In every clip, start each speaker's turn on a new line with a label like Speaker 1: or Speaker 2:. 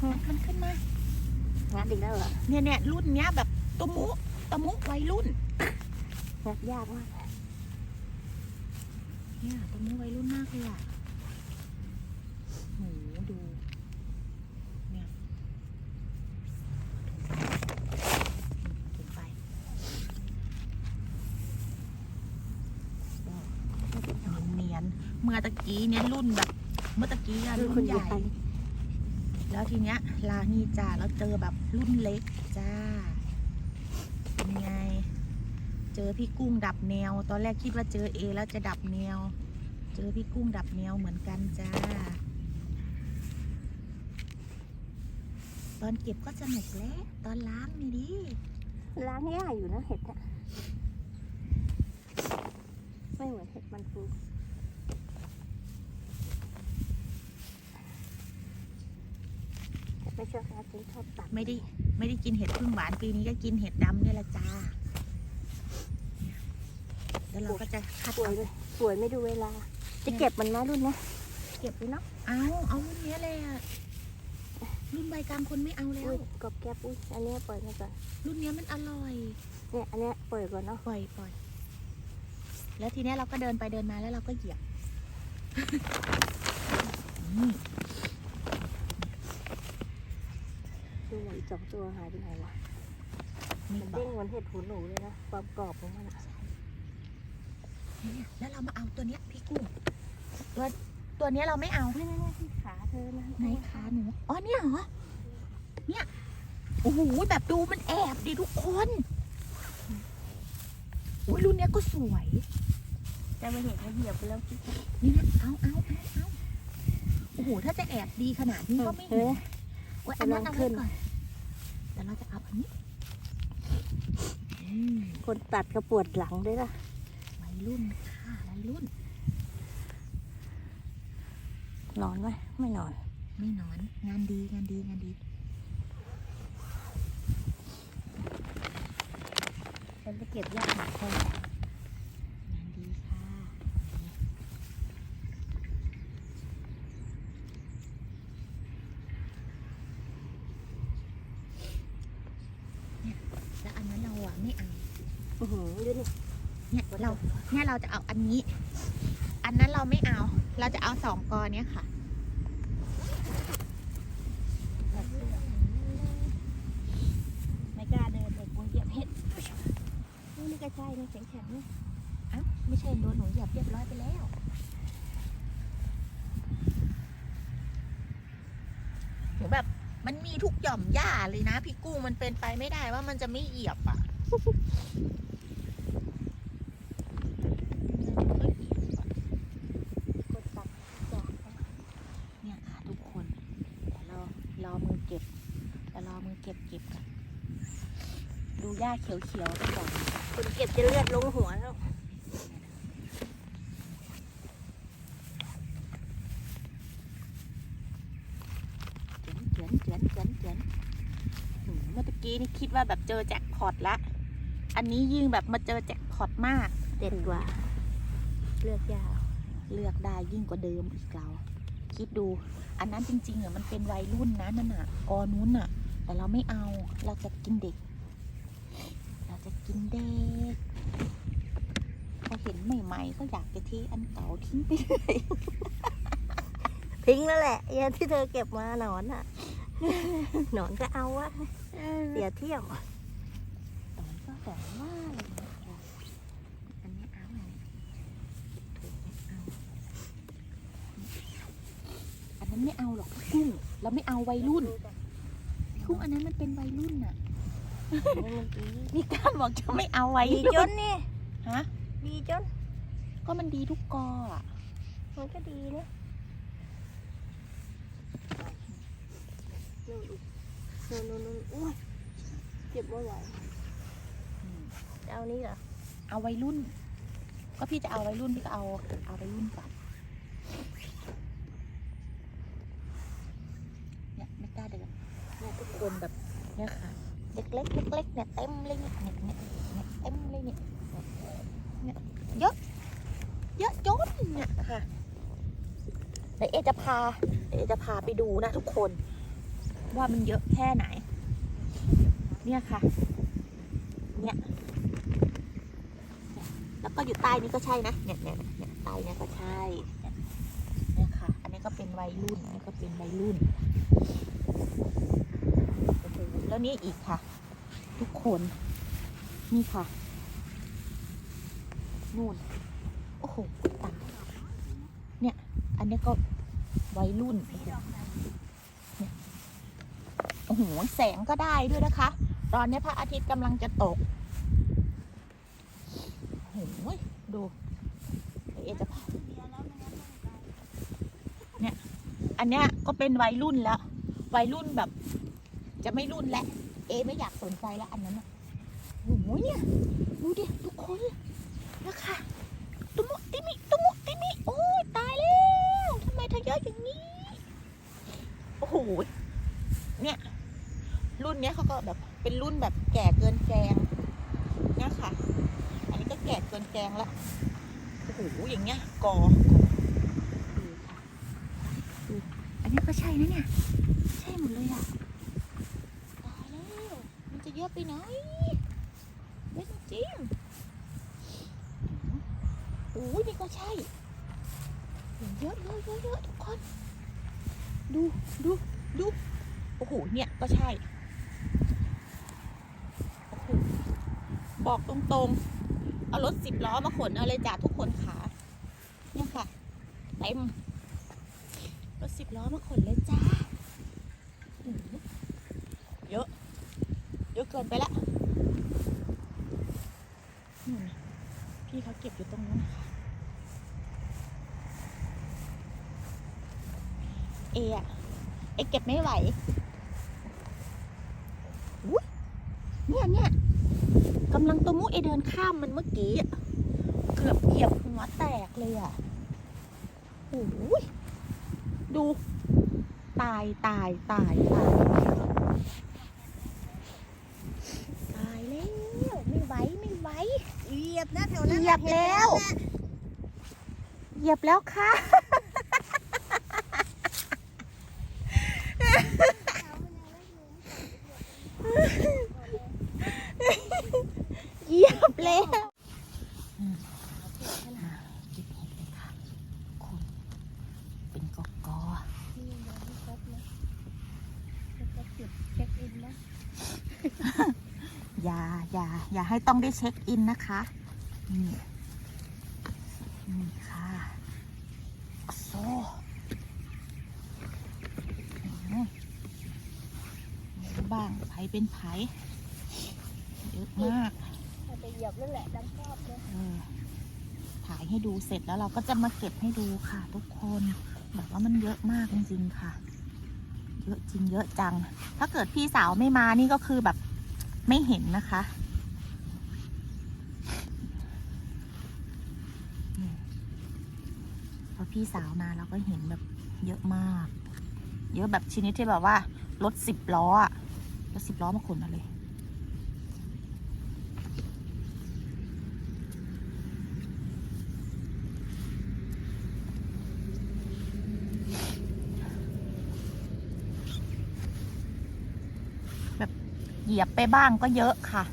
Speaker 1: มันมันขึ้นมา
Speaker 2: งัดอีกแล้วเหรอ
Speaker 1: เนี่ยเนี่ยรุ่นเนี้ยแบบตะมุตะมุวัยรุ่น
Speaker 2: งัดยากมาก
Speaker 1: เนี่ยตะมุวัยรุ่นมากเลยอะโหดูเนี่ยถุงไปถุงไปเนียนๆเมื่อตะกี้เนี่ยรุ่นแบบ เมื่อตะกี้อะรุ่นใหญ่ แล้วทีเนี้ยลานี่จ้าแล้วเจอแบบรุ่นเล็กจ้าเป็นไง เจอพี่กุ้งดับแนว ตอนแรกคิดว่าเจอเอแล้วจะดับแนว เจอพี่กุ้งดับแนวเหมือนกันจ้า ตอนเก็บก็สนุกแล้วตอนล้างนี่ดิ
Speaker 2: ล้างยากอยู่นะเห็ดอะไม่เหมือนเห็ดมันฟู ไม่ชอบนะฉันชอบตัด
Speaker 1: ไม่ได้ไม่ได้กินเห็ดพึ่งหวานปีนี้ก็กินเห็ดดำเนี่ยแหละจ้า แล้วเราก็จะคัด
Speaker 2: สวย
Speaker 1: เอา
Speaker 2: เลยสวยไม่ดูเวลา จะเก็บมันนะรุ่นนะเก็บไว้เนาะ
Speaker 1: เอาเอารุ่นเนี้ยเลยอะรุ่นใบกลางคนไม่เอาแล้ว
Speaker 2: อุ้ยกรอบแก๊บอุ้ยอันเนี้ยปล่อยมาก่อน
Speaker 1: รุ่นเนี้ยมันอร่อย
Speaker 2: เนี่ยอันเนี้ยปล่อยก่อนเนาะ
Speaker 1: ปล่อยปล่อยแล้วทีเนี้ยเราก็เดินไปเดินมาแล้วเราก็เหยียบ อืม
Speaker 2: ดูหน่อยอีก สองตัวหายไปไหนวะ
Speaker 1: มี
Speaker 2: มัน
Speaker 1: บอ
Speaker 2: เด้ง
Speaker 1: ก
Speaker 2: เหมือนเห็ดหูหนูเลยนะความกรอบของมันอะ
Speaker 1: เนี่ยแล้วเรามาเอาตัวเนี้ยพี่กุ้งตัวตัวเนี้ยเราไม่เอา
Speaker 2: นี่นี่ที่ขาเธอนะ
Speaker 1: ไหนขาหนูอ๋อเนี่ยเหรอเนี่ยโอ้โหแบบดูมันแอบดิทุกคนอุ้ยรุ่นเนี้ยก็สวย
Speaker 2: แต่ไม่เห็นมันเหยียบไปแล้วจิ๊บ
Speaker 1: นี่นะเอาเอาเอาเอาโอ้โหถ้าจะแอบดีขนาดนี้ก็ไม่
Speaker 2: เอ
Speaker 1: เห็น
Speaker 2: อ
Speaker 1: โอ้ยอันนั้นเอา
Speaker 2: กำลังขึ้
Speaker 1: ไว้
Speaker 2: น
Speaker 1: ก่อน แต่เราจะเอาอันนี้อืม
Speaker 2: คนตัดก็ปวดหลังด้วยล่ะ
Speaker 1: วัยรุ่นค่ะวัยรุ่น
Speaker 2: นอนไหมไม่นอน
Speaker 1: ไม่นอน งานดีงานดีงานดี
Speaker 2: ฉันจะเก็บยากหนักคน
Speaker 1: งานดีค่ะเนี่ยแล้วอันนั้นเราอะไม่เอา
Speaker 2: อือหือดูนี่
Speaker 1: เนี่ยเราเนี่ยเราจะเอาอันนี้ อันนั้นเราไม่เอา เราจะเอาสองกอเนี้ยค่ะ
Speaker 2: ไม่กล้าเดินเลยกลัวเหยียบเห็ดนี่นี่ก็ใช่นะแข็งๆนี่
Speaker 1: อ้าวไม่ใช่โดนหนูเหยียบเรียบร้อยไปแล้ว หนูแบบมันมีทุกหย่อมหญ้าเลยนะ พี่กุ้งมันเป็นไปไม่ได้ว่ามันจะไม่เหยียบอะ
Speaker 2: คนตัดจาก
Speaker 1: เนี่ยค่ะทุกคนเดี๋ยวเรารอมือเก็บเดี๋ยวรอมือเก็บเก็บกันดูห ญ้าเขียวๆกันก่อน
Speaker 2: คนเก็บจะเลือดลงหัวแล้ว
Speaker 1: เจือนเจือนเจือนเจือนเจือนหืมเมื่อตะกี้นี่คิดว่าแบบเจอแจ็คพอตละ อันนี้ยิ่งแบบมาเจอแจ็คพอตมาก
Speaker 2: เด็ดกว่า เลือกยาก
Speaker 1: เลือกได้ยิ่งกว่าเดิมอีกเราคิดดู อันนั้นจริงๆอะมันเป็นวัยรุ่นนะนั่นน่ะกอนู้นน่ะ แต่เราไม่เอาเราจะกินเด็ก เราจะกินเด็กพอเห็นใหม่ๆก็อยากจะเทอันเก่าทิ้งไปเลย
Speaker 2: ทิ้งแล้วแหละอยาที่เธอเก็บมาหนอนอะหนอนก็เอาวะเสียเที่ยว
Speaker 1: ตอนก็แต่ว่าอะไรเนี่ยอันนี้เอาอันนี้ถูกไม่เอาอันนั้นไม่เอาหรอกพี่กุ้งเราไม่เอาวัยรุ่นพี่กุ้งอันนั้นมันเป็นวัยรุ่นน่ะ นี่ก้านบอกจะไม่เอาไว้
Speaker 2: ดีจนนี่
Speaker 1: ฮะ
Speaker 2: ดีจน
Speaker 1: ก็มันดีทุกกออะ
Speaker 2: มันก็ดีนะนู่นอีกนู่นนู่นนู่นอุ้ยเก็บไม่ไหวจะเอานี้เหรอ
Speaker 1: เอาวัยรุ่น ก็พี่จะเอาวัยรุ่นพี่ก็เอาเอาวัยรุ่นก่อนเนี่ยไม่กล้าเดินเนี่ยทุกคนแบบเนี่ยค่ะ เล็กเล็กๆเล็กๆเนี่ยเต็มเลยเนี่ยเนี่ยเนี่ยเนี่ยเต็มเลยเนี่ยเนี่ยเยอะเยอะจนเนี่ยค่ะเดี๋ยวเอจะพาเดี๋ยวเอจะพาไปดูนะทุกคน ว่ามันเยอะแค่ไหน เนี่ยค่ะ เนี่ยแล้วก็อยู่ใต้นี้ก็ใช่นะเนี่ยเนี่ยเนี่ยใต้เนี่ยก็ใช่เนี่ยเนี่ยค่ะ อันนี้ก็เป็นวัยรุ่นอันนี้ก็เป็นวัยรุ่นโอ้โห แล้วนี่อีกค่ะ ทุกคนนี่ค่ะ นู่น โอ้โหตายเนี่ย อันนี้ก็วัยรุ่นโอ้โหแสงก็ได้ด้วยนะคะ ตอนนี้พระอาทิตย์กำลังจะตกโอ้โหดูเดี๋ยวเอจะพาเนี่ย อันเนี้ยก็เป็นวัยรุ่นแล้ว วัยรุ่นแบบ จะไม่รุ่นแล้วเอไม่อยากสนใจแล้วอันนั้นอะโอ้โหเนี่ยดูดิทุกคนนะคะตุมุติมิตุมุติมิโอ้ยตายแล้วทำไมเธอเยอะอย่างนี้โอ้โหเนี่ยรุ่นเนี้ยเขาก็แบบเป็นรุ่นแบบแก่เกินแกงนี่ค่ะอันนี้ก็แก่เกินแกงแล้วโอ้โหอย่างเงี้ยกอดูอันนี้ก็ใช่นะเนี่ย ใช่หมดเลยอะ ตายแล้ว มันจะเยอะไปไหนเยอะจริงๆโอ้ยนี่ก็ใช่เยอะเยอะเยอะเยอะทุกคน ดูดูดูโอ้โหเนี่ยก็ใช่โอ้โหบอกตรงๆ เอารถสิบล้อมาขนเอาเลยจ้ะทุกคนขาเนี่ยค่ะเต็มรถสิบล้อมาขนเลยจ้าเยอะ เยอะเกินไปละนู่นน่ะ พี่เขาเก็บอยู่ตรงนู้นนะคะเออะเอเก็บไม่ไหวเนี่ยเนี่ยกำลังตัวมุเอเดินข้ามมันเมื่อกี้เกือบเหยียบหัวแตกเลยอะโอ้ยดู ตายตายตายตาย ตายแล้วไม่ไหวไม่ไหว
Speaker 2: เห ยียบนะแถวนั้น
Speaker 1: เหยียบแล้ว เหยียบแล้วค่ะเหยียบแล้วอืมมาเก็บเห็ดเลยค่ะคุณเป็นกอกออย่าอย่าอย่าให้ต้องได้เช็คอินนะคะ นี่นี่ค่ะโซ่อืมนี่บ้างไผเป็นไผเยอะมาก
Speaker 2: ไปเหยียบนั่นแหละดังชอบเลย
Speaker 1: เออถ่ายให้ดูเสร็จแล้วเราก็จะมาเก็บให้ดูค่ะ ทุกคนแบบว่ามันเยอะมากจริงๆค่ะ เยอะจริงเยอะจัง ถ้าเกิดพี่สาวไม่มานี่ก็คือแบบไม่เห็นนะคะ พี่สาวมาเราก็เห็นแบบเยอะมาก เยอะแบบชนิดที่แบบว่ารถสิบล้ออะรถสิบล้อมาขนมาเลยเหยียบไปบ้างก็เยอะค่ะ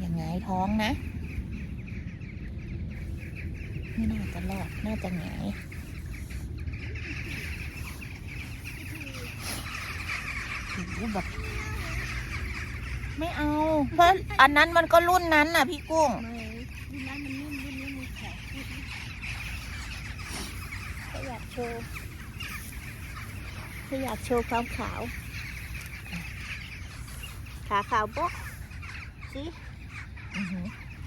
Speaker 1: อย่างไง ท้องนะ ไม่น่าจะรอด น่าจะหงายโอ้โหแบบไม่เอา เพราะอันนั้นมันก็รุ่นนั้นน่ะพี่กุ้ง
Speaker 2: รุ่นนั้นมันนิ่มรุ่นนี้มันแข็งเขาอยากโชว์เขาอยากโชว์ความขาว ขาขาวโบ๊ะสิ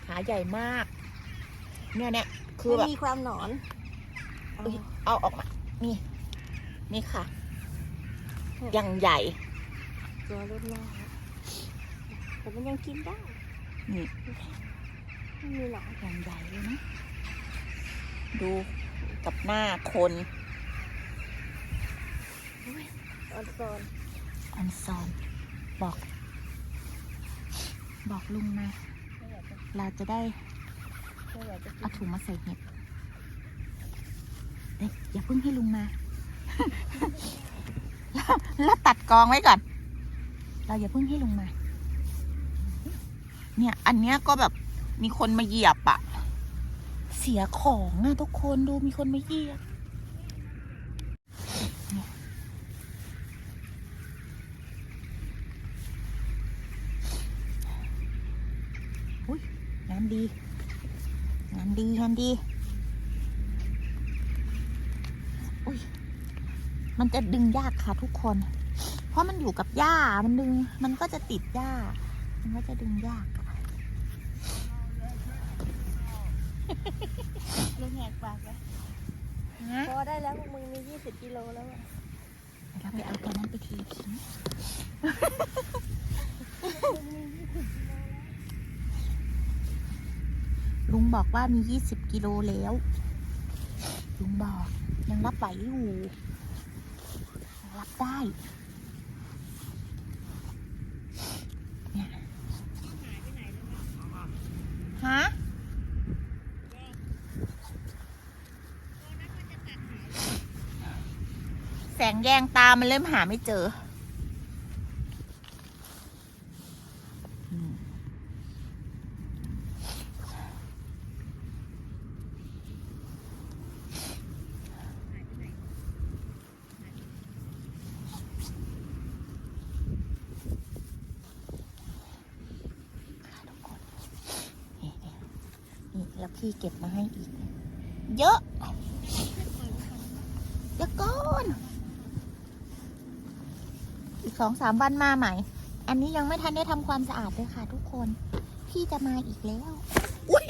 Speaker 1: ขาใหญ่มาก เนี่ยเนี่ยคือ
Speaker 2: ไม่
Speaker 1: แบบ
Speaker 2: มีความหนอน
Speaker 1: เอ้ยเอาออกมา นี่ นี่ค่ะ ยังใหญ่
Speaker 2: ตัวรุ่นหน้าแต่มันยังกินได้
Speaker 1: นี่
Speaker 2: ไม่มีหนอน
Speaker 1: ยังใหญ่เลยนะ ดูกับหน้าคน
Speaker 2: ออนซอน
Speaker 1: ออนซอน บอก บอกลุงนะ
Speaker 2: ไม่อยากจะ
Speaker 1: เราจะได้
Speaker 2: ไม่อยากจะกิ
Speaker 1: เอา
Speaker 2: น
Speaker 1: ถุงมาใส่เห็ด
Speaker 2: ไเอ้
Speaker 1: ยอย่าเพิ่งให้ลุงมาแล้วแล้วตัดกองไว้ก่อน เราอย่าเพิ่งให้ลุงมา เนี่ย อันเนี้ยก็แบบมีคนมาเหยียบอะเสียของอะทุกคนดูมีคนมาเหยียบเนี่ยอุ้ ยงานดีงานดีงานดีอุ้ยมันจะดึงยากค่ะทุกคน เพราะมันอยู่กับหญ้ามันดึง มันก็จะติดหญ้า มันก็จะดึงยากอะ
Speaker 2: ลุงแหกปากเลย
Speaker 1: ฮะ
Speaker 2: พอได้แล้วพวกมึงมียี่สิบกิโลแล้วอะ
Speaker 1: เดี๋ยวเราไปเอาตัวนั้นไปทีทิ้ง ลุงบอกว่ามียี่สิบกิโลแล้ว ลุงบอกยังรับไหวอยู่รับได้ฮะแสงแยงตา มันเริ่มหาไม่เจอมค่ะทุกคนนี่นี่นี่แล้วพี่เก็บมาให้อีก เยอะ เดี๋ยวก่อนอีกสองสามวันมาใหม่ อันนี้ยังไม่ทันได้ทำความสะอาดเลยค่ะ ทุกคน พี่จะมาอีกแล้ว อุ้ย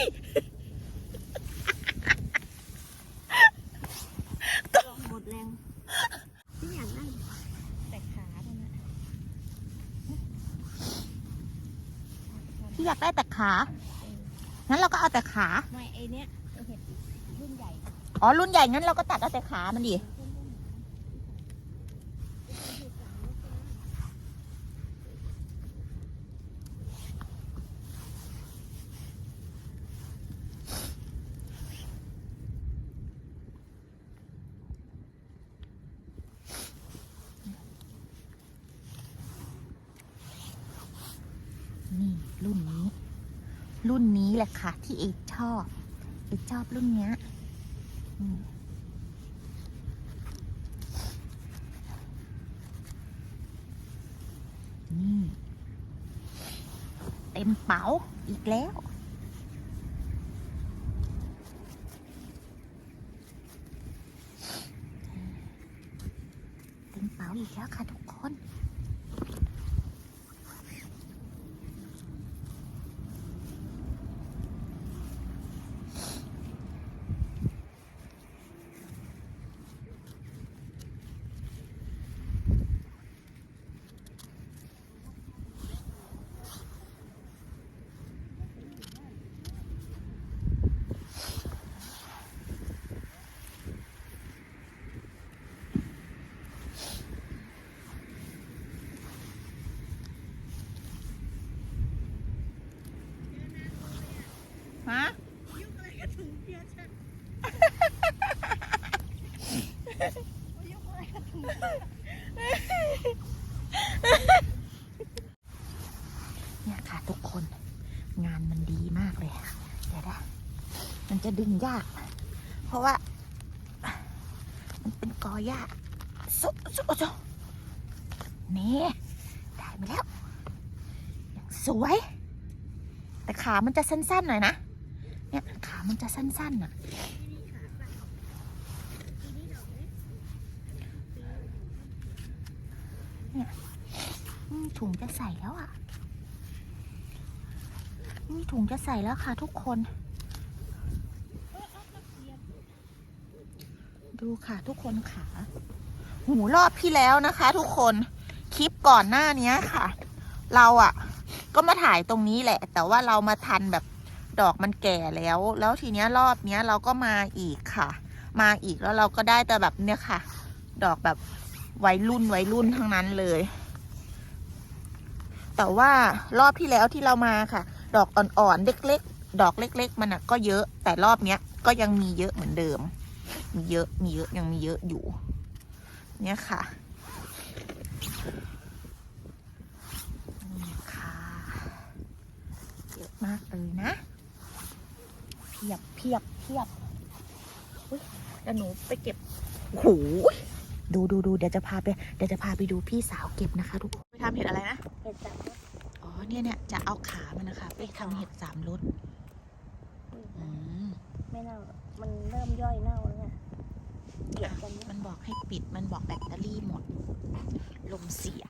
Speaker 2: หมดแรงที่อยากได้แต่ขาตรงนั้น
Speaker 1: พี่อยากได้แต่ขา งั้นเราก็เอาแต่ขา
Speaker 2: ไม่ไอเนี้ยไอ้เห็ดรุ่นใหญ่
Speaker 1: อ๋อ รุ่นใหญ่งั้นเราก็ตัดเอาแต่ขามันดิ นี่รุ่นนี้ รุ่นนี้แหละค่ะ ที่เอกชอบเอกชอบรุ่นเนี้ยนี่เต็มเป๋าอีกแล้วเต็มเป๋าอีกแล้วค่ะทุกคน ฮะ เนี่ยค่ะทุกคน งานมันดีมากเลยค่ะเดี๋ยวนะมัน จะดึงยาก เพราะว่า มันเป็นกอหญ้าสุสุสุนี่ได้มาแล้วอย่างสวย แต่ขามันจะสั้นๆหน่อยนะ เนี่ยขามันจะสั้นๆน่ะเนี่ยถุงจะใส่แล้วอะนี่ถุงจะใส่แล้วค่ะทุกคน ดูค่ะทุกคนขาหูรอบที่แล้วนะคะ ทุกคนคลิปก่อนหน้านี้ค่ะ เราอะก็มาถ่ายตรงนี้แหละ แต่ว่าเรามาทันแบบดอกมันแก่แล้ว แล้วทีเนี้ยรอบเนี้ยเราก็มาอีกค่ะ มาอีกแล้วเราก็ได้แต่แบบเนี้ยค่ะ ดอกแบบวัยรุ่นวัยรุ่นทั้งนั้นเลย แต่ว่ารอบที่แล้วที่เรามาค่ะ ดอกอ่อนๆเล็ก ๆ ดอกเล็ก ๆ มันอะก็เยอะ แต่รอบเนี้ยก็ยังมีเยอะเหมือนเดิม มีเยอะมีเยอะยังมีเยอะอยู่ เนี่ยค่ะนี่ค่ะเยอะมากเลยนะ เพียบเพียบเพียบอุ๊ยเดี๋ยวหนูไปเก็บโอ้โหดูดูดูเดี๋ยวจะพาไปเดี๋ยวจะพาไปดูพี่สาวเก็บนะคะ ทุกคนไปทำเห็ดอะไรนะ
Speaker 2: เห็ดจับ
Speaker 1: อ๋อเนี่ยเนี่ยจะเอาขามันนะคะ ไปทำเห็ดสามรสอืม
Speaker 2: ไม่เน่าหรอกมันเริ่มย่อยเน่า
Speaker 1: มันบอกให้ปิด มันบอกแบตเตอรี่หมด ลมเสีย